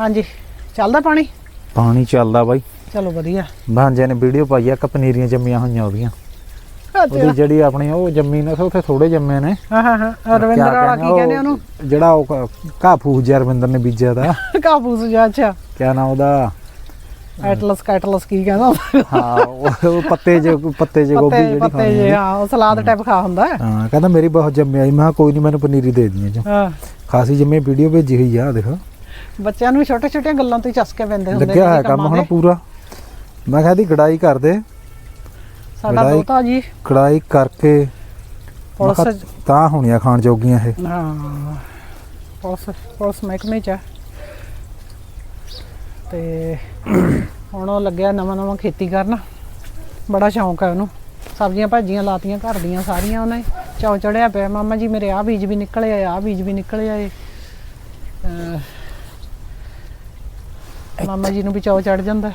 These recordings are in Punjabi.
ਹਾਂਜੀ ਚੱਲਦਾ ਪਾਣੀ? ਪਾਣੀ ਚੱਲਦਾ ਬਾਈ। ਚਲੋ ਵਧੀਆ। ਭਾਂਜੇ ਨੇ ਵੀਡੀਓ ਪਾਈ ਆ ਕਿ ਪਨੀਰੀਆਂ ਜੰਮੀਆਂ ਹੋਈਆਂ ਉਹਦੀਆਂ। ਉਹਦੀ ਜਿਹੜੀ ਆਪਣੀ ਉਹ ਜੰਮੀ ਨੇ ਉੱਥੇ ਥੋੜੇ ਜੰਮੇ ਨੇ। ਹਾਂ ਹਾਂ ਹਾਂ। ਰਵਿੰਦਰ ਵਾਲਾ ਕੀ ਕਹਿੰਦੇ ਉਹਨੂੰ? ਜਿਹੜਾ ਉਹ ਘਾਹ ਫੂਸ ਜਿਹਾ ਰਵਿੰਦਰ ਨੇ ਬੀਜਿਆ ਦਾ। ਕਾਬੂਸ ਜਾ ਅੱਛਾ। ਕਿਆ ਨਾਮ ਉਹਦਾ? ਐਟਲਸ ਕੈਟਲਸ ਕੀ ਕਹਿੰਦਾ? ਹਾਂ ਉਹ ਪੱਤੇ ਜੇ ਪੱਤੇ ਜੇ ਗੋਭੀ ਪੱਤੇ ਜਿਹੜੀ ਪੱਤੇ ਖਾਣੀ ਜੇ ਹੈ। ਉਹ ਸਲਾਦ ਟਾਈਪ ਖਾ ਹੁੰਦਾ। ਹੈ। ਕਹਿੰਦਾ ਮੇਰੀ ਬਹੁਤ ਜੰਮੀ ਆਈ। ਮੈਂ ਕੋਈ ਨਹੀਂ ਮੈਨੂੰ ਪਨੀਰੀ ਦੇ ਜੋ। ਹਾਂ। ਖਾਸੀ ਜੰਮੀ ਵੀਡੀਓ ਭੇਜੀ ਹੋਈ ਆ ਦੇਖੋ। ਬੱਚਿਆਂ ਨੂੰ ਛੋਟੇ ਛੋਟੀਆਂ ਗੱਲਾਂ ਤੋਂ ਹੀ ਚਸਕੇ ਪੈਂਦੇ ਹੁੰਦੇ ਲੱਗਿਆ ਨੇ ਹੋਇਆ ਕੰਮ ਹੁਣ। ਪੂਰਾ। ਮੈਂ ਕਿਹਾ ਦੀ ਗੜਾਈ ਕਰ ਦੇ। ਸਾਡਾ ਦੋਤਾ ਜੀ। ਕੜਾਈ ਕਰਕੇ ਪੁਲਿਸ ਤਾਂ ਹੋਣੀਆਂ ਖਾਣ ਜੋਗੀਆਂ ਇਹ। ਹਾਂ ਪੁਲਿਸ ਪੁਲਿਸ ਮਹਿਕਮੇ ਚ। ਤੇ ਹੁਣ ਉਹ ਲੱਗਿਆ ਨਵਾਂ ਨਵਾਂ ਖੇਤੀ ਕਰਨ। ਬੜਾ ਸ਼ੌਂਕ ਹੈ ਉਹਨੂੰ। ਸਬਜ਼ੀਆਂ ਭਾਜੀਆਂ ਲਾਤੀਆਂ ਘਰ ਦੀਆਂ ਸਾਰੀਆਂ ਉਹਨੇ। ਚੌ ਚੜਿਆ ਪਿਆ। ਮਾਮਾ ਜੀ ਮੇਰੇ ਆ ਬੀਜ ਵੀ ਨਿਕਲੇ ਆ ਆ ਬੀਜ ਵੀ ਨਿਕਲੇ ਆਏ। ਮਾਮਾ ਜੀ ਨੂੰ ਵੀ ਚੌ ਚੜ ਜਾਂਦਾ।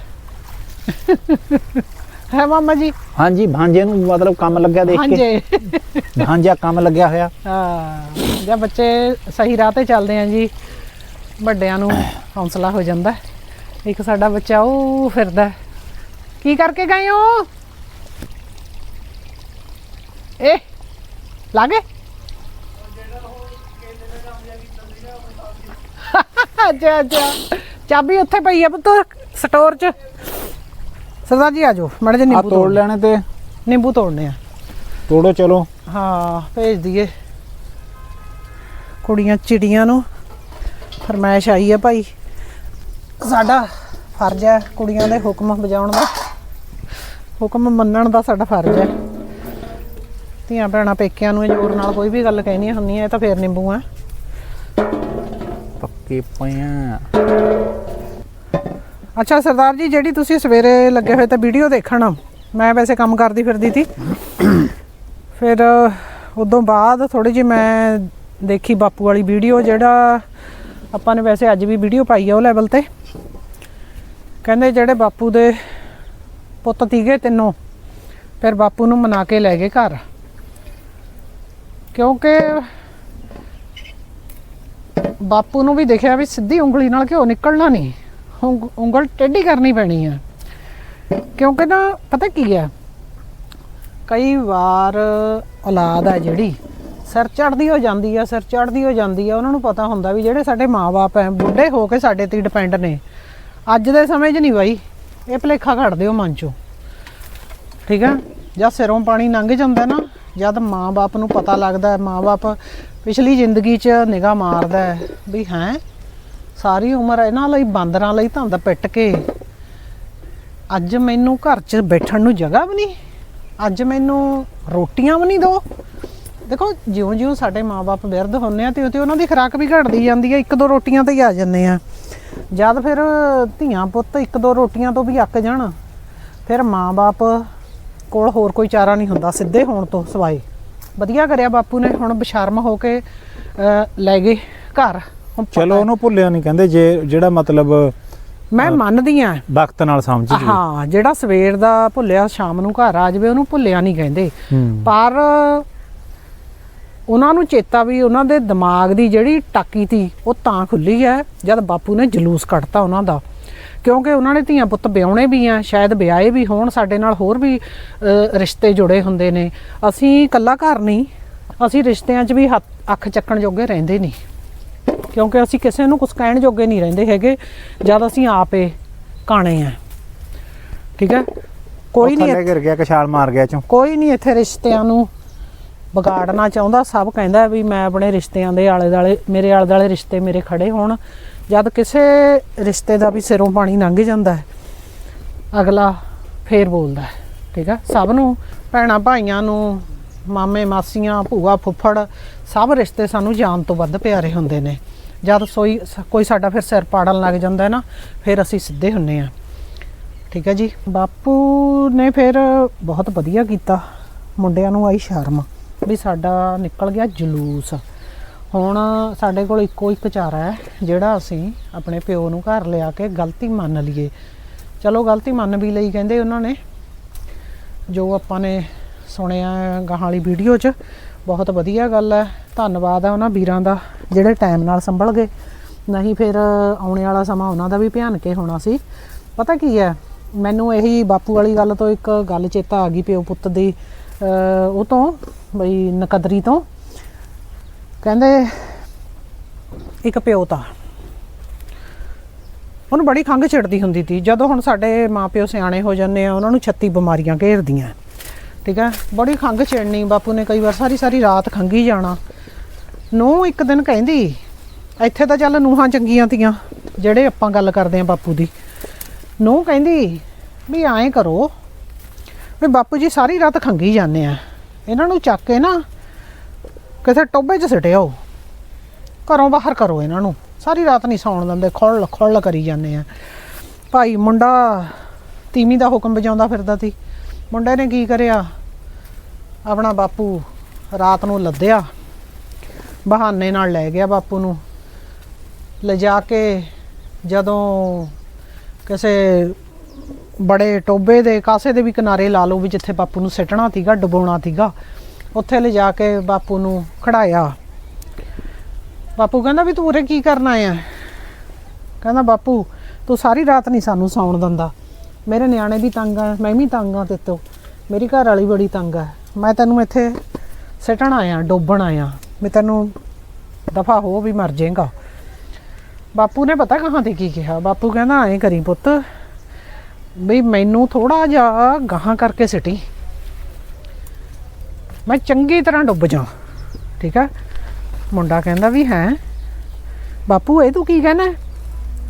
ਹੈ ਮਾਮਾ ਜੀ? ਹਾਂਜੀ ਭਾਂਜੇ ਨੂੰ ਮਤਲਬ ਕੰਮ ਲੱਗਿਆ ਦੇਖ ਕੇ। ਹਾਂਜੀ ਭਾਂਜਾ ਕੰਮ ਲੱਗਿਆ ਹੋਇਆ। ਹਾਂ ਜਦ ਬੱਚੇ ਸਹੀ ਰਾਹ ਤੇ ਚੱਲਦੇ ਆ ਜੀ। ਵੱਡਿਆਂ ਨੂੰ ਹੌਸਲਾ ਹੋ ਜਾਂਦਾ। ਇੱਕ ਸਾਡਾ ਬੱਚਾ ਉਹ ਫਿਰਦਾ। ਕੀ ਕਰਕੇ ਗਏ ਹੋ? ਏ ਲਾਗੇ। ਅੱਛਾ ਅੱਛਾ। ਚਾਬੀ ਉੱਥੇ ਪਈ ਆ ਪੁੱਤ ਸਟੋਰ 'ਚ। ਸਰਦਾਰ ਜੀ ਆ ਜਾਓ। ਮੜੇ ਜੇ ਆ ਨਿੰਬੂ ਤੋੜ ਤੋੜ ਲੈਣੇ ਤੇ। ਨਿੰਬੂ ਤੋੜਨੇ ਆ। ਤੋੜੋ ਚਲੋ। ਹਾਂ ਭੇਜ ਦਈਏ। ਕੁੜੀਆਂ ਚਿੜੀਆਂ ਨੂੰ ਫਰਮਾਇਸ਼ ਆਈ ਹੈ ਭਾਈ। ਸਾਡਾ ਫਰਜ਼ ਹੈ ਕੁੜੀਆਂ ਦੇ ਹੁਕਮ ਵਜਾਉਣ ਦਾ। ਹੁਕਮ ਮੰਨਣ ਦਾ ਸਾਡਾ ਫਰਜ਼ ਹੈ। ਧੀਆਂ ਭੈਣਾਂ ਪੇਕਿਆਂ ਨੂੰ ਜ਼ੋਰ ਨਾਲ ਕੋਈ ਵੀ ਗੱਲ ਕਹਿਣੀ ਹੁੰਦੀ ਹੈ ਇਹ ਤਾਂ ਫੇਰ ਨਿੰਬੂ ਆ। ਪੱਕੇ ਪਿਆ ਅੱਛਾ, ਸਰਦਾਰ ਜੀ, ਜਿਹੜੀ ਤੁਸੀਂ ਸਵੇਰੇ ਲੱਗੇ ਹੋਏ ਤਾਂ ਵੀਡੀਓ ਦੇਖਣ, ਮੈਂ ਵੈਸੇ ਕੰਮ ਕਰਦੀ ਫਿਰਦੀ ਸੀ। ਫਿਰ ਉਦੋਂ ਬਾਅਦ ਥੋੜੀ ਜਿਹੀ ਮੈਂ ਦੇਖੀ ਬਾਪੂ ਵਾਲੀ ਵੀਡੀਓ, ਜਿਹੜਾ ਆਪਾਂ ਨੇ ਵੈਸੇ ਅੱਜ ਵੀ ਵੀਡੀਓ ਪਾਈ ਆ ਉਹ ਲੈਵਲ ਤੇ। ਕਹਿੰਦੇ ਜਿਹੜੇ ਬਾਪੂ ਦੇ ਪੁੱਤ ਤੀਗੇ ਤਿੰਨੋਂ, ਫਿਰ ਬਾਪੂ ਨੂੰ ਮਨਾ ਕੇ ਲੈ ਗਏ ਘਰ। ਕਿਉਂਕਿ ਬਾਪੂ ਨੂੰ ਵੀ ਦੇਖਿਆ ਵੀ ਸਿੱਧੀ ਉਂਗਲੀ ਨਾਲ ਘਿਓ ਨਿਕਲਣਾ ਨਹੀਂ। ਉਂਗਲ ਟੇਢੀ ਕਰਨੀ ਪੈਣੀ ਹੈ ਕਿਉਂਕਿ ਨਾ, ਪਤਾ ਕੀ ਹੈ ਕਈ ਵਾਰ ਔਲਾਦ ਹੈ ਜਿਹੜੀ, ਸਿਰ ਚੜਦੀ ਹੋ ਜਾਂਦੀ ਹੈ ਸਿਰ ਚੜਦੀ ਹੋ ਜਾਂਦੀ ਹੈ ਉਹਨਾਂ ਨੂੰ ਪਤਾ ਹੁੰਦਾ ਵੀ ਜਿਹੜੇ ਸਾਡੇ ਮਾਪੇ ਹੈ ਬੁੱਢੇ ਹੋ ਕੇ ਸਾਡੇ ਤੇ ਡਿਪੈਂਡ ਨੇ, ਅੱਜ ਦੇ ਸਮੇਂ 'ਚ ਨਹੀਂ ਬਾਈ, ਇਹ ਭਲੇਖਾ ਕੱਢ ਦਿਓ ਮਨ 'ਚੋਂ। ਠੀਕ ਹੈ ਜਦ ਸਿਰੋਂ ਪਾਣੀ ਲੰਘ ਜਾਂਦਾ ਨਾ, ਜਦ ਮਾਂ-ਬਾਪ ਨੂੰ ਪਤਾ ਲੱਗਦਾ ਹੈ ਮਾਂ-ਬਾਪ ਪਿਛਲੀ ਜ਼ਿੰਦਗੀ 'ਚ ਨਿਗਾਹ ਮਾਰਦਾ ਹੈ ਵੀ ਹੈ, ਸਾਰੀ ਉਮਰ ਇਹਨਾਂ ਲਈ ਬਾਂਦਰਾਂ ਲਈ ਧੰਦ ਪਿੱਟ ਕੇ ਅੱਜ ਮੈਨੂੰ ਘਰ 'ਚ ਬੈਠਣ ਨੂੰ ਜਗ੍ਹਾ ਵੀ ਨਹੀਂ, ਅੱਜ ਮੈਨੂੰ ਰੋਟੀਆਂ ਵੀ ਨਹੀਂ ਦੋ। ਦੇਖੋ, ਜਿਉਂ-ਜਿਉਂ ਸਾਡੇ ਮਾਪੇ ਬਿਰਧ ਹੁੰਦੇ ਆ ਤੇ ਉਹ ਉਹਨਾਂ ਦੀ ਖੁਰਾਕ ਵੀ ਘਟਦੀ ਜਾਂਦੀ ਹੈ ਇੱਕ ਦੋ ਰੋਟੀਆਂ ਤੇ ਹੀ ਆ ਜਾਂਦੇ ਆ। ਜਦ ਫਿਰ ਧੀਆਂ ਪੁੱਤ ਇੱਕ ਦੋ ਰੋਟੀਆਂ ਤੋਂ ਵੀ ਅੱਕ ਜਾਣ, ਫਿਰ ਮਾਪੇ ਕੋਲ ਹੋਰ ਕੋਈ ਚਾਰਾ ਨਹੀਂ ਹੁੰਦਾ, ਸਿੱਧੇ ਹੋਣ ਤੋਂ ਸਵਾਏ। ਵਧੀਆ ਕਰਿਆ ਬਾਪੂ ਨੇ ਹੁਣ ਬਸ਼ਰਮ ਹੋ ਕੇ ਲੈ ਗਏ ਘਰ। ਚਲੋ ਉਹਨੂੰ ਭੁੱਲਿਆ ਨਹੀਂ ਕਹਿੰਦੇ ਜੇ ਜਿਹੜਾ ਮਤਲਬ ਮੈਂ ਮੰਨਦੀ ਆ ਵਕਤ ਨਾਲ ਸਮਝ ਜੀ। ਹਾਂ ਜਿਹੜਾ ਸਵੇਰ ਦਾ ਭੁੱਲਿਆ ਸ਼ਾਮ ਨੂੰ ਘਰ ਆ ਜਾਵੇ ਉਹਨੂੰ ਭੁੱਲਿਆ ਨਹੀਂ ਕਹਿੰਦੇ। ਪਰ ਉਹਨਾਂ ਨੂੰ ਚੇਤਾ ਵੀ ਉਹਨਾਂ ਦੇ ਦਿਮਾਗ ਦੀ ਜਿਹੜੀ ਟਾਕੀ ਤੀ ਉਹ ਤਾਂ ਖੁੱਲੀ ਹੈ ਜਦ ਬਾਪੂ ਨੇ ਜਲੂਸ ਕੱਢਤਾ ਉਹਨਾਂ ਦਾ। ਕਿਉਂਕਿ ਉਹਨਾਂ ਨੇ ਧੀਆਂ ਪੁੱਤ ਵਿਆਹੁਣੇ ਵੀ ਆ ਸ਼ਾਇਦ ਵਿਆਹੇ ਵੀ ਹੋਣ ਸਾਡੇ ਨਾਲ ਹੋਰ ਵੀ ਰਿਸ਼ਤੇ ਜੁੜੇ ਹੁੰਦੇ ਨੇ। ਅਸੀਂ ਇਕੱਲਾ ਘਰ ਨਹੀਂ ਅਸੀਂ ਰਿਸ਼ਤਿਆਂ 'ਚ ਵੀ ਅੱਖ ਚੱਕਣ ਜੋਗੇ ਰਹਿੰਦੇ ਨਹੀਂ। ਕਿਉਂਕਿ ਅਸੀਂ ਕਿਸੇ ਨੂੰ ਕੁਝ ਕਹਿਣ ਜੋਗੇ ਨਹੀਂ ਰਹਿੰਦੇ ਹੈਗੇ ਜਦ ਅਸੀਂ ਆਪੇ ਕਾਣੇ ਆ। ਠੀਕ ਹੈ? ਕੋਈ ਨਹੀਂ ਥੱਲੇ ਗਿਰ ਗਿਆ ਕਿ ਛਾਲ ਮਾਰ ਗਿਆ ਚੋਂ। ਕੋਈ ਨਹੀਂ ਇੱਥੇ ਰਿਸ਼ਤਿਆਂ ਨੂੰ ਵਿਗਾੜਨਾ ਚਾਹੁੰਦਾ ਸਭ ਕਹਿੰਦਾ ਵੀ ਮੈਂ ਆਪਣੇ ਰਿਸ਼ਤਿਆਂ ਦੇ ਆਲੇ ਦਾਲੇ ਮੇਰੇ ਆਲੇ ਦਾਲੇ ਰਿਸ਼ਤੇ ਮੇਰੇ ਖੜੇ ਹੋਣ। ਜਦ ਕਿਸੇ ਰਿਸ਼ਤੇ ਦਾ ਵੀ ਸਿਰੋਂ ਪਾਣੀ ਲੰਘ ਜਾਂਦਾ ਹੈ, ਅਗਲਾ ਫੇਰ ਬੋਲਦਾ ਹੈ, ਠੀਕ ਹੈ? ਸਭ ਨੂੰ, ਭੈਣਾਂ ਭਾਈਆਂ ਨੂੰ, ਮਾਮੇ ਮਾਸੀਆਂ, ਭੂਆ ਫੁੱਫੜ, ਸਭ ਰਿਸ਼ਤੇ ਸਾਨੂੰ ਜਾਨ ਤੋਂ ਵੱਧ ਪਿਆਰੇ ਹੁੰਦੇ ਨੇ। ਜਦ ਸੋਈ ਸ- ਕੋਈ ਸਾਡਾ ਫਿਰ ਸਿਰ ਪਾੜਨ ਲੱਗ ਜਾਂਦਾ ਹੈ ਨਾ, ਫਿਰ ਅਸੀਂ ਸਿੱਧੇ ਹੁੰਨੇ ਆ ਠੀਕ ਹੈ ਜੀ? ਬਾਪੂ ਨੇ ਫਿਰ ਬਹੁਤ ਵਧੀਆ ਕੀਤਾ। ਮੁੰਡਿਆਂ ਨੂੰ ਆਈ ਸ਼ਰਮ ਵੀ ਸਾਡਾ ਨਿਕਲ ਗਿਆ ਜਲੂਸ। ਹੁਣ ਸਾਡੇ ਕੋਲ ਇੱਕੋ ਇੱਕ ਚਾਰਾ ਹੈ, ਜਿਹੜਾ ਅਸੀਂ ਆਪਣੇ ਪਿਓ ਨੂੰ ਘਰ ਲਿਆ ਕੇ ਗਲਤੀ ਮੰਨ ਲਈਏ। ਚਲੋ ਗਲਤੀ ਮੰਨ ਵੀ ਲਈ ਕਹਿੰਦੇ ਉਹਨਾਂ ਨੇ। ਜੋ ਆਪਾਂ ਨੇ ਸੁਣਿਆ ਗਾਹਾਂ ਵਾਲੀ ਵੀਡੀਓ 'ਚ, ਬਹੁਤ ਵਧੀਆ ਗੱਲ ਹੈ। ਧੰਨਵਾਦ ਹੈ ਉਹਨਾਂ ਵੀਰਾਂ ਦਾ, ਜਿਹੜੇ ਟਾਈਮ ਨਾਲ ਸੰਭਲ ਗਏ। ਨਹੀਂ ਫਿਰ ਆਉਣੇ ਵਾਲਾ ਸਮਾਂ ਉਹਨਾਂ ਦਾ ਵੀ ਭਿਆਨ ਕੇ ਹੋਣਾ ਸੀ। ਪਤਾ ਕੀ ਹੈ, ਮੈਨੂੰ ਇਹੀ ਬਾਪੂ ਵਾਲੀ ਗੱਲ ਤੋਂ ਇੱਕ ਗੱਲ ਚੇਤਾ ਆ ਗਈ, ਪਿਓ ਪੁੱਤ ਦੀ। ਉਹ ਤੋਂ, ਬਈ ਨਕਦਰੀ ਤੋਂ। ਕਹਿੰਦੇ ਇੱਕ ਪਿਓ ਤਾਂ। ਉਹਨੂੰ ਬੜੀ ਖੰਘ ਛਿੜਦੀ ਹੁੰਦੀ ਸੀ। ਜਦੋਂ ਹੁਣ ਸਾਡੇ ਮਾਪਿਓ ਸਿਆਣੇ ਹੋ ਜਾਂਦੇ ਆ, ਉਹਨਾਂ ਨੂੰ 36 ਬਿਮਾਰੀਆਂ ਘੇਰਦੀਆਂ। ਠੀਕ ਹੈ ਬੜੀ ਖੰਘ ਛਿੜਨੀ। ਬਾਪੂ ਨੇ ਕਈ ਵਾਰ ਸਾਰੀ ਸਾਰੀ ਰਾਤ ਖੰਗੀ ਜਾਣਾ। ਨੂੰ ਇੱਕ ਦਿਨ ਕਹਿੰਦੀ, ਇੱਥੇ ਤਾਂ ਚੱਲ ਨੂਹਾਂ ਚੰਗੀਆਂ ਤੀਆਂ, ਜਿਹੜੇ ਆਪਾਂ ਗੱਲ ਕਰਦੇ ਆ ਬਾਪੂ ਦੀ। ਨੂੰ ਕਹਿੰਦੀ, ਵੀ ਐਂ ਕਰੋ, ਵੀ ਬਾਪੂ ਜੀ ਸਾਰੀ ਰਾਤ ਖੰਗੀ ਜਾਂਦੇ ਆ। ਇਹਨਾਂ ਨੂੰ ਚੱਕ ਕੇ ਨਾ ਕਿਸੇ ਟੋਬੇ 'ਚ ਸਿਟਿਓ ਘਰੋਂ ਬਾਹਰ ਕਰੋ ਇਹਨਾਂ ਨੂੰ। ਸਾਰੀ ਰਾਤ ਨਹੀਂ ਸੌਣ ਦਿੰਦੇ ਖੋਲ਼ ਖੋਲ਼ ਕਰੀ ਜਾਂਦੇ ਆ। ਭਾਈ ਮੁੰਡਾ ਤੀਵੀਂ ਦਾ ਹੁਕਮ ਵਜਾਉਂਦਾ ਫਿਰਦਾ ਸੀ। ਮੁੰਡੇ ਨੇ ਕੀ ਕਰਿਆ? ਆਪਣਾ ਬਾਪੂ ਰਾਤ ਨੂੰ ਲੱਦਿਆ। ਬਹਾਨੇ ਨਾਲ ਲੈ ਗਿਆ ਬਾਪੂ ਨੂੰ। ਲਿਜਾ ਕੇ ਜਦੋਂ ਕਿਸੇ ਬੜੇ ਟੋਬੇ ਦੇ, ਕਾਸੇ ਦੇ ਵੀ ਕਿਨਾਰੇ ਲਾ ਲਓ ਵੀ ਜਿੱਥੇ ਬਾਪੂ ਨੂੰ ਸਿੱਟਣਾ ਸੀਗਾ, ਡੁਬਾਉਣਾ ਸੀਗਾ। ਉੱਥੇ ਲਿਜਾ ਕੇ ਬਾਪੂ ਨੂੰ ਖੜਾਇਆ। ਬਾਪੂ ਕਹਿੰਦਾ ਵੀ ਤੂੰ ਉਰੇ ਕੀ ਕਰਨ ਆਇਆ? ਕਹਿੰਦਾ, ਬਾਪੂ, ਤੂੰ ਸਾਰੀ ਰਾਤ ਨਹੀਂ ਸਾਨੂੰ ਸੌਣ ਦਿੰਦਾ। ਮੇਰੇ ਨਿਆਣੇ ਵੀ ਤੰਗ ਆ, ਮੈਂ ਵੀ ਤੰਗ ਆ ਤੇ ਤੋਂ। ਮੇਰੀ ਘਰ ਵਾਲੀ ਬੜੀ ਤੰਗ ਆ। ਮੈਂ ਤੈਨੂੰ ਇੱਥੇ ਸਿੱਟਣ ਆਇਆ, ਡੋਬਣ ਆਇਆ। ਮੈਂ ਤੈਨੂੰ ਦਫਾ ਹੋ ਵੀ ਮਰ ਜਾਏਗਾ। ਬਾਪੂ ਨੇ ਪਤਾ ਕਹਾਂ ਤੇ ਕੀ ਕਿਹਾ? ਬਾਪੂ ਕਹਿੰਦਾ, ਐਂ ਕਰੀ ਪੁੱਤ ਬਈ ਮੈਨੂੰ ਥੋੜਾ ਜਿਹਾ ਗਾਹਾਂ ਕਰਕੇ ਸਿਟੀ। ਮੈਂ ਚੰਗੀ ਤਰ੍ਹਾਂ ਡੁੱਬ ਜਾ ਠੀਕ ਆ? ਮੁੰਡਾ ਕਹਿੰਦਾ ਵੀ ਹੈ। ਬਾਪੂ, ਇਹ ਤੂੰ ਕੀ ਕਹਿਣਾ?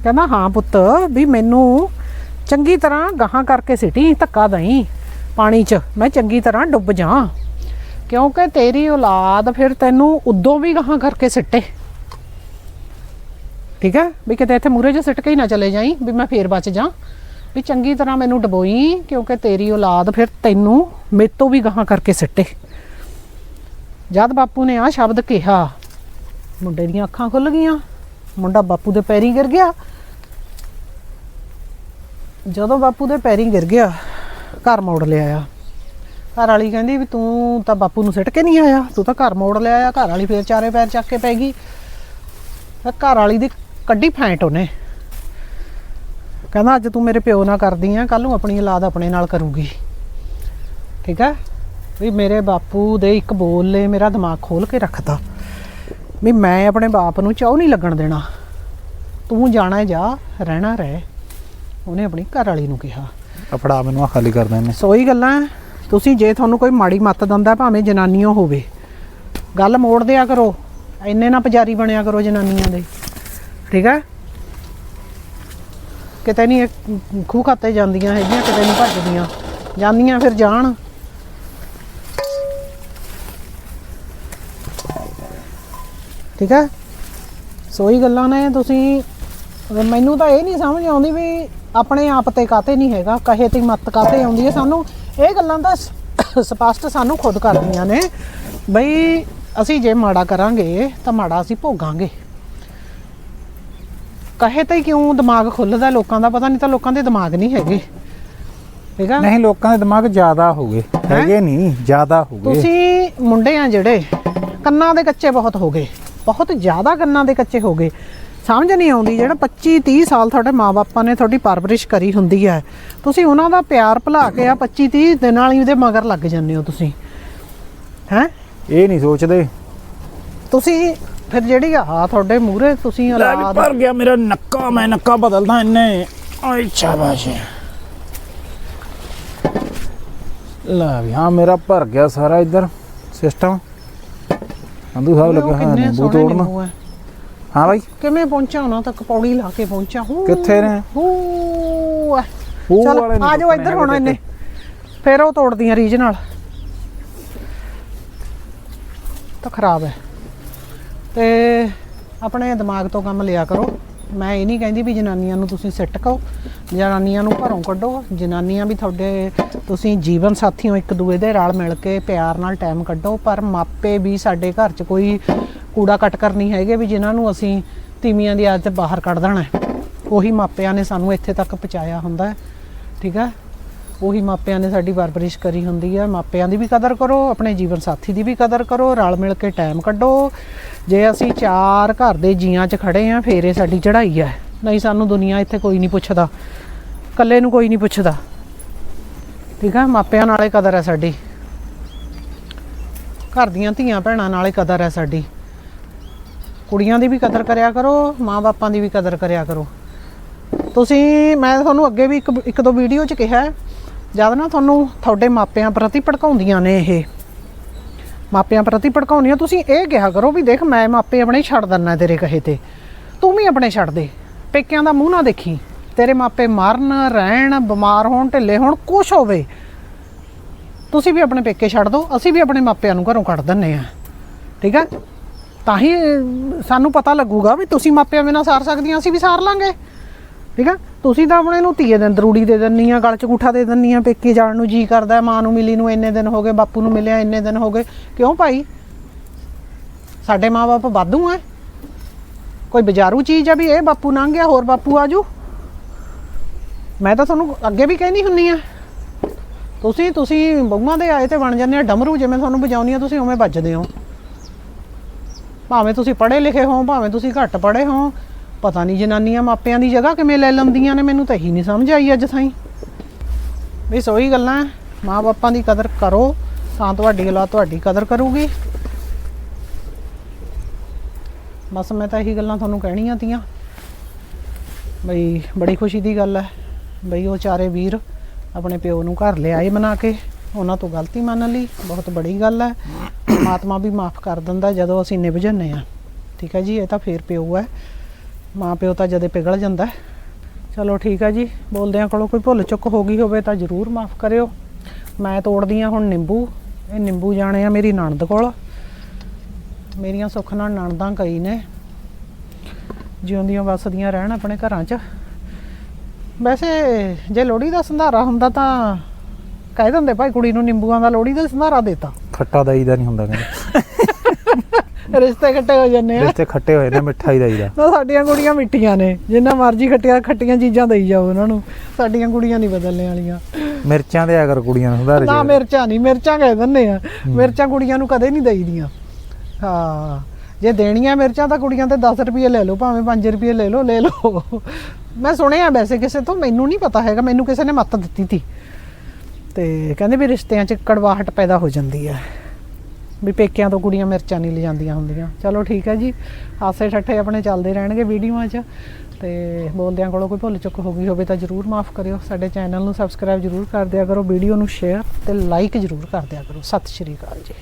ਕਹਿੰਦਾ, ਹਾਂ ਪੁੱਤ, ਵੀ ਮੈਨੂੰ ਚੰਗੀ ਤਰ੍ਹਾਂ ਗਾਹਾਂ ਕਰਕੇ ਸਿੱਟੀ, ਧੱਕਾ ਦਈ ਪਾਣੀ 'ਚ। ਮੈਂ ਚੰਗੀ ਤਰ੍ਹਾਂ ਡੁੱਬ ਜਾ ਕਿਉਂਕਿ ਤੇਰੀ ਔਲਾਦ ਫਿਰ ਤੈਨੂੰ ਉਦੋਂ ਵੀ ਗਾਹਾਂ ਕਰਕੇ ਸਿੱਟੇ। ਠੀਕ ਹੈ ਵੀ ਕਿਤੇ ਇੱਥੇ ਮੂਰੇ 'ਚ ਸਿੱਟ ਕੇ ਹੀ ਨਾ ਚਲੇ ਜਾਈ, ਵੀ ਮੈਂ ਫੇਰ ਬਚ ਜਾ ਵੀ ਚੰਗੀ ਤਰ੍ਹਾਂ ਮੈਨੂੰ ਡਬੋਈ, ਕਿਉਂਕਿ ਤੇਰੀ ਔਲਾਦ ਫਿਰ ਤੈਨੂੰ ਮੇਤੋਂ ਵੀ ਗਾਹਾਂ ਕਰਕੇ ਸਿੱਟੇ। ਜਦ ਬਾਪੂ ਨੇ ਆ ਸ਼ਬਦ ਕਿਹਾ, ਮੁੰਡੇ ਦੀਆਂ ਅੱਖਾਂ ਖੁੱਲ ਗਈਆਂ, ਮੁੰਡਾ ਬਾਪੂ ਦੇ ਪੈਰੀਂ ਗਿਰ ਗਿਆ। ਜਦੋਂ ਬਾਪੂ ਦੇ ਪੈਰੀਂ ਗਿਰ ਗਿਆ, ਘਰ ਮੋੜ ਲਿਆ ਆ। ਘਰ ਵਾਲੀ ਕਹਿੰਦੀ ਵੀ ਤੂੰ ਤਾਂ ਬਾਪੂ ਨੂੰ ਸਿੱਟ ਕੇ ਨਹੀਂ ਆਇਆ, ਤੂੰ ਤਾਂ ਘਰ ਮੋੜ ਲਿਆ ਆ, ਘਰ ਵਾਲੀ ਫੇਰ ਚਾਰੇ ਪੈਰ ਚੱਕ ਕੇ ਪੈ ਗਈ। ਤਾਂ ਘਰ ਵਾਲੀ ਦੀ ਕੱਢੀ ਫੈਂਟ ਉਹਨੇ। ਕਹਿੰਦਾ, ਅੱਜ ਤੂੰ ਮੇਰੇ ਪਿਓ ਨਾਲ ਕਰਦੀ ਆ ਕੱਲ ਨੂੰ ਆਪਣੀ ਔਲਾਦ ਆਪਣੇ ਨਾਲ ਕਰੂਗੀ। ਠੀਕ ਹੈ? ਵੀ ਮੇਰੇ ਬਾਪੂ ਦੇ ਇੱਕ ਬੋਲ ਨੇ ਮੇਰਾ ਦਿਮਾਗ ਖੋਲ ਕੇ ਰੱਖਤਾ। ਵੀ ਮੈਂ ਆਪਣੇ ਬਾਪ ਨੂੰ ਚਾਹ ਨਹੀਂ ਲੱਗਣ ਦੇਣਾ। ਤੂੰ ਜਾਣਾ ਜਾ ਰਹਿਣਾ ਰਹਿ। ਉਹਨੇ ਆਪਣੀ ਘਰ ਵਾਲੀ ਨੂੰ ਕਿਹਾ। ਆ ਫੜਾ ਮੈਨੂੰ ਆ ਖਾਲੀ ਕਰ ਦੇਣੇ ਸੋਈ ਗੱਲਾਂ। ਤੁਸੀਂ ਜੇ ਤੁਹਾਨੂੰ ਕੋਈ ਮਾੜੀ ਮੱਤ ਦਿੰਦਾ ਭਾਵੇਂ ਜਨਾਨੀਆਂ ਹੋਵੇ। ਗੱਲ ਮੋੜ ਦਿਆ ਕਰੋ। ਇੰਨੇ ਨਾ ਪੁਜਾਰੀ ਬਣਿਆ ਕਰੋ ਜਨਾਨੀਆਂ ਦੇ। ਠੀਕ ਹੈ ਕਿਤੇ ਨਹੀਂ ਖੂਹ ਖਾਤੇ ਜਾਂਦੀਆਂ ਹੈਗੀਆਂ ਕਿਤੇ ਨਹੀਂ ਭੱਜਦੀਆਂ। ਜਾਂਦੀਆਂ ਫਿਰ ਜਾਣ। ਠੀਕ ਹੈ? ਸੋਈ ਗੱਲਾਂ ਨੇ ਤੁਸੀਂ ਮੈਨੂੰ ਤਾਂ ਇਹ ਨਹੀਂ ਸਮਝ ਆਉਂਦੀ ਵੀ ਆਪਣੇ ਆਪ ਤੇ ਕਾਤੇ ਨਹੀਂ ਹੈਗਾ ਕਹੇ ਤੇ ਮੱਤ ਕਾਤੇ ਆਉਂਦੀ ਹੈ। ਸਾਨੂੰ ਇਹ ਗੱਲਾਂ ਤਾਂ ਸ- ਸਪਸ਼ਟ ਸਾਨੂੰ ਖੁਦ ਕਰਦੀਆਂ ਨੇ ਬਈ ਅਸੀਂ ਜੇ ਮਾੜਾ ਕਰਾਂਗੇ ਤਾਂ ਮਾੜਾ ਅਸੀਂ ਭੋਗਾਂਗੇ। ਕਹੇ ਤੇ ਕਿਉਂ ਦਿਮਾਗ ਖੁੱਲਦਾ ਲੋਕਾਂ ਦਾ? ਪਤਾ ਨਹੀਂ ਤਾਂ ਲੋਕਾਂ ਦੇ ਦਿਮਾਗ ਨਹੀਂ ਹੈਗੇ। ਠੀਕ ਆ? ਨਹੀਂ ਲੋਕਾਂ ਦੇ ਦਿਮਾਗ ਜ਼ਿਆਦਾ ਹੋ ਗਏ। ਹੈਗੇ ਨਹੀਂ ਜ਼ਿਆਦਾ ਹੋ ਗਏ। ਤੁਸੀਂ ਮੁੰਡੇ ਆ ਜਿਹੜੇ ਕੰਨਾਂ ਦੇ ਕੱਚੇ ਬਹੁਤ ਹੋ ਗਏ। ਬਹੁਤ ਜ਼ਿਆਦਾ ਕੰਨਾਂ ਦੇ ਕੱਚੇ ਹੋ ਗਏ। ਸਮਝ ਨਹੀਂ ਆਉਂਦੀ ਜਿਹੜਾ 25 30 ਸਾਲ ਤੁਹਾਡੇ ਮਾਪੇ ਨੇ ਤੁਹਾਡੀ ਪਰਵਰਿਸ਼ ਕਰੀ ਹੁੰਦੀ ਹੈ। ਤੁਸੀਂ ਉਹਨਾਂ ਦਾ ਪਿਆਰ ਭੁਲਾ ਕੇ ਆ 25 30 ਦਿਨ ਵਾਲੀ ਉਹਦੇ ਮਗਰ ਲੱਗ ਜਾਂਦੇ ਹੋ ਤੁਸੀਂ। ਹੈ? ਇਹ ਨਹੀਂ ਸੋਚਦੇ। ਤੁਸੀਂ ਫਿਰ ਜਿਹੜੀ ਆ ਤੁਹਾਡੇ ਮੂਹਰੇ ਤੁਸੀਂ ਔਲਾਦ ਭਰ ਗਿਆ ਮੇਰਾ ਨੱਕਾ ਮੈਂ ਨੱਕਾ ਬਦਲਦਾ ਇੰਨੇ। ਓਏ ਸ਼ਾਬਾਸ਼। ਲੈ ਵੀ ਹਾਂ ਮੇਰਾ ਭਰ ਗਿਆ ਸਾਰਾ ਇੱਧਰ ਸਿਸਟਮ ਸੰਧੂ ਸਾਹਿਬ ਲੱਗਾ ਹਾਂ ਨਿੰਬੂ ਤੋੜਨ। ਹੈ ਬਾਈ। ਕਿਵੇਂ ਪਹੁੰਚਾ ਉਹਨਾਂ ਤੱਕ? ਪੌੜੀ ਲਾ ਕੇ ਪਹੁੰਚਾ ਹੂ। ਕਿੱਥੇ ਨੇ? ਹੂ। ਚਲ ਆ ਜਾਓ ਇੱਧਰ ਹੁਣ ਇਹਨੇ। ਫਿਰ ਉਹ ਤੋੜਦੀਆਂ ਰੀਝ ਨਾਲ। ਤਾਂ ਖਰਾਬ ਹੈ। ਤੇ ਆਪਣੇ ਦਿਮਾਗ ਤੋਂ ਕੰਮ ਲਿਆ ਕਰੋ। ਮੈਂ ਇਹ ਨਹੀਂ ਕਹਿੰਦੀ ਵੀ ਜਨਾਨੀਆਂ ਨੂੰ ਤੁਸੀਂ ਸਿੱਟ ਕਹੋ ਜਨਾਨੀਆਂ ਨੂੰ ਘਰੋਂ ਕੱਢੋ। ਜਨਾਨੀਆਂ ਵੀ ਤੁਹਾਡੇ, ਤੁਸੀਂ ਜੀਵਨ ਸਾਥੀ ਹੋ ਇੱਕ ਦੂਏ ਦੇ ਰਲ ਮਿਲ ਕੇ ਪਿਆਰ ਨਾਲ ਟਾਈਮ ਕੱਢੋ। ਪਰ ਮਾਪੇ ਵੀ ਸਾਡੇ ਘਰ 'ਚ ਕੋਈ ਕੂੜਾ ਕੱਟ ਕਰਨੀ ਹੈਗੇ ਵੀ ਜਿਨ੍ਹਾਂ ਨੂੰ ਅਸੀਂ ਤੀਵੀਆਂ ਦੀ ਆਦਤ ਬਾਹਰ ਕੱਢ ਦੇਣਾ ਉਹੀ ਮਾਪਿਆਂ ਨੇ ਸਾਨੂੰ ਇੱਥੇ ਤੱਕ ਪਹੁੰਚਾਇਆ ਹੁੰਦਾ ਹੈ। ਠੀਕ ਹੈ? ਉਹੀ ਮਾਪਿਆਂ ਨੇ ਸਾਡੀ ਪਰਵਰਿਸ਼ ਕਰੀ ਹੁੰਦੀ ਹੈ। ਮਾਪਿਆਂ ਦੀ ਵੀ ਕਦਰ ਕਰੋ, ਆਪਣੇ ਜੀਵਨ ਸਾਥੀ ਦੀ ਵੀ ਕਦਰ ਕਰੋ, ਰਲ ਮਿਲ ਕੇ ਟਾਈਮ ਕੱਢੋ। ਜੇ ਅਸੀਂ ਚਾਰ ਘਰ ਦੇ ਜੀਆਂ 'ਚ ਖੜੇ ਆ, ਫੇਰ ਇਹ ਸਾਡੀ ਚੜ੍ਹਾਈ ਹੈ ਨਹੀਂ, ਸਾਨੂੰ ਦੁਨੀਆ ਇੱਥੇ ਕੋਈ ਨਹੀਂ ਪੁੱਛਦਾ। ਇਕੱਲੇ ਨੂੰ ਕੋਈ ਨਹੀਂ ਪੁੱਛਦਾ। ਠੀਕ ਆ? ਮਾਪਿਆਂ ਨਾਲੇ ਕਦਰ ਹੈ ਸਾਡੀ। ਘਰ ਦੀਆਂ ਧੀਆਂ ਭੈਣਾਂ ਨਾਲੇ ਕਦਰ ਹੈ ਸਾਡੀ। ਕੁੜੀਆਂ ਦੀ ਵੀ ਕਦਰ ਕਰਿਆ ਕਰੋ ਮਾਂ-ਬਾਪਾਂ ਦੀ ਵੀ ਕਦਰ ਕਰਿਆ ਕਰੋ। ਤੁਸੀਂ, ਮੈਂ ਤੁਹਾਨੂੰ ਅੱਗੇ ਵੀ ਇੱਕ ਇੱਕ ਦੋ ਵੀਡੀਓ 'ਚ ਕਿਹਾ ਜਦ ਨਾ ਤੁਹਾਨੂੰ ਤੁਹਾਡੇ ਮਾਪਿਆਂ ਪ੍ਰਤੀ ਭੜਕਾਉਂਦੀਆਂ ਨੇ ਇਹ। ਮਾਪਿਆਂ ਪ੍ਰਤੀ ਭੜਕਾਉਂਦੀਆਂ ਤੁਸੀਂ ਇਹ ਕਿਹਾ ਕਰੋ ਵੀ ਦੇਖ, ਮੈਂ ਮਾਪੇ ਆਪਣੇ ਛੱਡ ਦਿੰਨਾ ਤੇਰੇ ਕਹੇ ਤੇ। ਤੂੰ ਵੀ ਆਪਣੇ ਛੱਡ ਦੇ। ਪੇਕਿਆਂ ਦਾ ਮੂੰਹ ਨਾ ਦੇਖੀ। ਤੇਰੇ ਮਾਪੇ ਮਰਨ, ਰਹਿਣ, ਬਿਮਾਰ ਹੋਣ, ਢਿੱਲੇ ਹੋਣ, ਕੁਛ ਹੋਵੇ। ਤੁਸੀਂ ਵੀ ਆਪਣੇ ਪੇਕੇ ਛੱਡ ਦਿਓ ਅਸੀਂ ਵੀ ਆਪਣੇ ਮਾਪਿਆਂ ਨੂੰ ਘਰੋਂ ਕੱਢ ਦਿੰਨੇ ਆ। ਠੀਕ ਹੈ ਤਾਂ ਹੀ ਸਾਨੂੰ ਪਤਾ ਲੱਗੂਗਾ ਵੀ ਤੁਸੀਂ ਮਾਪਿਆਂ ਬਿਨਾਂ ਸਾਰ ਸਕਦੀਆਂ, ਅਸੀਂ ਵੀ ਸਾਰ ਲਾਂਗੇ। ਠੀਕ ਆ? ਤੁਸੀਂ ਤਾਂ ਆਪਣੇ ਨੂੰ ਧੀਏ ਦਿਨ ਦਰੂੜੀ ਦੇ ਦਿੰਨੀ ਆ, ਗਲ ਚ ਗੁੱਠਾ ਦੇ ਦਿੰਨੀ ਆ, ਪੇਕੇ ਜਾਣ ਨੂੰ ਜੀ ਕਰਦਾ, ਮਾਂ ਨੂੰ ਮਿਲੀ ਨੂੰ ਇੰਨੇ ਦਿਨ ਹੋ ਗਏ, ਬਾਪੂ ਨੂੰ ਮਿਲਿਆ ਇੰਨੇ ਦਿਨ ਹੋ ਗਏ। ਕਿਉਂ ਭਾਈ? ਸਾਡੇ ਮਾਪੇ ਵਾਧੂ ਐ ਕੋਈ ਬਾਜ਼ਾਰੂ ਚੀਜ਼ ਆ ਵੀ ਇਹ ਬਾਪੂ ਲੰਘ ਗਿਆ ਹੋਰ ਬਾਪੂ ਆਜੂ। ਮੈਂ ਤਾਂ ਤੁਹਾਨੂੰ ਅੱਗੇ ਵੀ ਕਹਿੰਦੀ ਹੁੰਨੀ ਆ। ਤੁਸੀਂ ਤੁਸੀਂ ਬਹੂਆਂ ਦੇ ਆਏ ਤੇ ਬਣ ਜਾਂਦੇ ਆ, ਡਮਰੂ ਜਿਵੇਂ ਤੁਹਾਨੂੰ ਵਜਾਉਣੀ ਆ, ਤੁਸੀਂ ਉਵੇਂ ਵੱਜਦੇ ਹੋ। ਭਾਵੇਂ ਤੁਸੀਂ ਪੜ੍ਹੇ ਲਿਖੇ ਹੋ, ਭਾਵੇਂ ਤੁਸੀਂ ਘੱਟ ਪੜ੍ਹੇ ਹੋ ਪਤਾ ਨਹੀਂ ਜਨਾਨੀਆਂ ਮਾਪਿਆਂ ਦੀ ਜਗ੍ਹਾ ਕਿਵੇਂ ਲੈ ਲੈਂਦੀਆਂ ਨੇ, ਮੈਨੂੰ ਤਾਂ ਇਹੀ ਨਹੀਂ ਸਮਝ ਆਈ ਅੱਜ ਥਾਈ। ਵੀ ਸੋਈ ਗੱਲਾਂ ਮਾਂ ਬਾਪਾਂ ਦੀ ਕਦਰ ਕਰੋ, ਤਾਂ ਤੁਹਾਡੀ ਔਲਾਦ ਤੁਹਾਡੀ ਕਦਰ ਕਰੂਗੀ। ਬਸ ਮੈਂ ਤਾਂ ਇਹੀ ਗੱਲਾਂ ਤੁਹਾਨੂੰ ਕਹਿਣੀਆਂ ਤੀਆਂ। ਬਈ, ਬੜੀ ਖੁਸ਼ੀ ਦੀ ਗੱਲ ਹੈ ਬਈ, ਉਹ ਚਾਰੇ ਵੀਰ ਆਪਣੇ ਪਿਓ ਨੂੰ ਘਰ ਲਿਆਏ ਬਣਾ ਕੇ, ਉਹਨਾਂ ਤੋਂ ਗਲਤੀ ਮੰਨ ਲਈ, ਬਹੁਤ ਬੜੀ ਗੱਲ ਹੈ ਪਰਮਾਤਮਾ ਵੀ ਮਾਫ ਕਰ ਦਿੰਦਾ ਜਦੋਂ ਅਸੀਂ ਨਿਭ ਜੰਨੇ ਆ। ਠੀਕ ਹੈ ਜੀ, ਇਹ ਤਾਂ ਫੇਰ ਪਿਓ ਹੈ ਮਾਂ ਪਿਓ ਤਾਂ ਜਦੇ ਪਿਘਲ ਜਾਂਦਾ ਚਲੋ ਠੀਕ ਆ ਜੀ, ਬੋਲਦਿਆਂ ਕੋਲੋਂ ਕੋਈ ਭੁੱਲ ਚੁੱਕ ਹੋ ਗਈ ਹੋਵੇ ਤਾਂ ਜ਼ਰੂਰ ਮਾਫ ਕਰਿਓ। ਮੈਂ ਤੋੜਦੀ ਆ ਹੁਣ ਨਿੰਬੂ, ਇਹ ਨਿੰਬੂ ਜਾਣੇ ਆ ਮੇਰੀ ਨਣਦ ਕੋਲ। ਮੇਰੀਆਂ ਸੁੱਖ ਨਾਲ ਨਣਦਾਂ ਕਈ ਨੇ। ਜਿਉਂਦੀਆਂ ਵਸਦੀਆਂ ਰਹਿਣ ਆਪਣੇ ਘਰਾਂ 'ਚ। ਵੈਸੇ ਜੇ ਲੋਹੜੀ ਦਾ ਸੰਧਾਰਾ ਹੁੰਦਾ ਤਾਂ ਕਹਿ ਦਿੰਦੇ ਭਾਈ ਕੁੜੀ ਨੂੰ ਨਿੰਬੂਆਂ ਦਾ ਲੋਹੜੀ ਦਾ ਸੰਧਾਰਾ ਦੇਤਾ ਖੱਟਾ ਦਈਦਾ ਨਹੀਂ ਹੁੰਦਾ ਕਹਿੰਦੇ। ਰਿਸ਼ਤੇ ਇਕੱਠੇ ਹੋ ਜੰਨੇ ਆ। ਰਿਸ਼ਤੇ ਖੱਟੇ ਹੋਏ ਨੇ ਮਿੱਠਾ ਹੀ ਦਈਦਾ ਨਾ ਸਾਡੀਆਂ ਕੁੜੀਆਂ ਮਿੱਠੀਆਂ ਨੇ। ਜਿੰਨਾ ਮਰਜ਼ੀ ਖੱਟੀਆਂ ਖੱਟੀਆਂ ਚੀਜ਼ਾਂ ਦੇਈ ਜਾਓ ਉਹਨਾਂ ਨੂੰ। ਸਾਡੀਆਂ ਕੁੜੀਆਂ ਨਹੀਂ ਬਦਲਣੇ ਵਾਲੀਆਂ। ਮਿਰਚਾਂ ਦੇ ਅਗਰ ਕੁੜੀਆਂ ਨੂੰ ਸੁਧਾਰੇ ਨਾ ਮਿਰਚਾਂ ਨਹੀਂ ਮਿਰਚਾਂ ਕਹਿ ਦਿੰਦੇ ਆ। ਮਿਰਚਾਂ ਕੁੜੀਆਂ ਨੂੰ ਕਦੇ ਨਹੀਂ ਦੇਈਦੀਆਂ। ਹਾਂ। ਜੇ ਦੇਣੀਆਂ ਮਿਰਚਾਂ ਤਾਂ ਕੁੜੀਆਂ ਤੇ 10 ਰੁਪਏ ਲੈ ਲਓ ਭਾਵੇਂ 5 ਰੁਪਏ ਲੈ ਲਓ ਲੈ ਲਓ। ਮੈਂ ਸੁਣਿਆ ਵੈਸੇ ਕਿਸੇ ਤੋਂ ਮੈਨੂੰ ਨਹੀਂ ਪਤਾ ਹੈਗਾ ਮੈਨੂੰ ਕਿਸੇ ਨੇ ਮੱਤ ਦਿੱਤੀ ਸੀ ਤੇ ਕਹਿੰਦੇ ਵੀ ਰਿਸ਼ਤਿਆਂ 'ਚ ਕੜਵਾਹਟ ਪੈਦਾ ਹੋ ਜਾਂਦੀ ਹੈ। ਵੀ ਪੇਕਿਆਂ ਤੋਂ ਕੁੜੀਆਂ ਮਿਰਚਾਂ ਨਹੀਂ ਲਿਜਾਂਦੀਆਂ ਹੁੰਦੀਆਂ। ਚਲੋ ਠੀਕ ਹੈ ਜੀ। ਆਸੇ ਠੱਠੇ ਆਪਣੇ ਚੱਲਦੇ ਰਹਿਣਗੇ ਵੀਡੀਓਆਂ 'ਚ। ਤੇ ਬੋਲਦਿਆਂ ਕੋਲੋਂ ਕੋਈ ਭੁੱਲ ਚੁੱਕ ਹੋ ਗਈ ਹੋਵੇ ਤਾਂ ਜਰੂਰ ਮਾਫ ਕਰਿਓ। ਸਾਡੇ ਚੈਨਲ ਨੂੰ ਸਬਸਕ੍ਰਾਈਬ ਜਰੂਰ ਕਰ ਦਿਆ ਕਰੋ, ਵੀਡੀਓ ਨੂੰ ਸ਼ੇਅਰ ਤੇ ਲਾਈਕ ਜਰੂਰ ਕਰ ਦਿਆ ਕਰੋ। ਸਤਿ ਸ਼੍ਰੀ ਅਕਾਲ ਜੀ।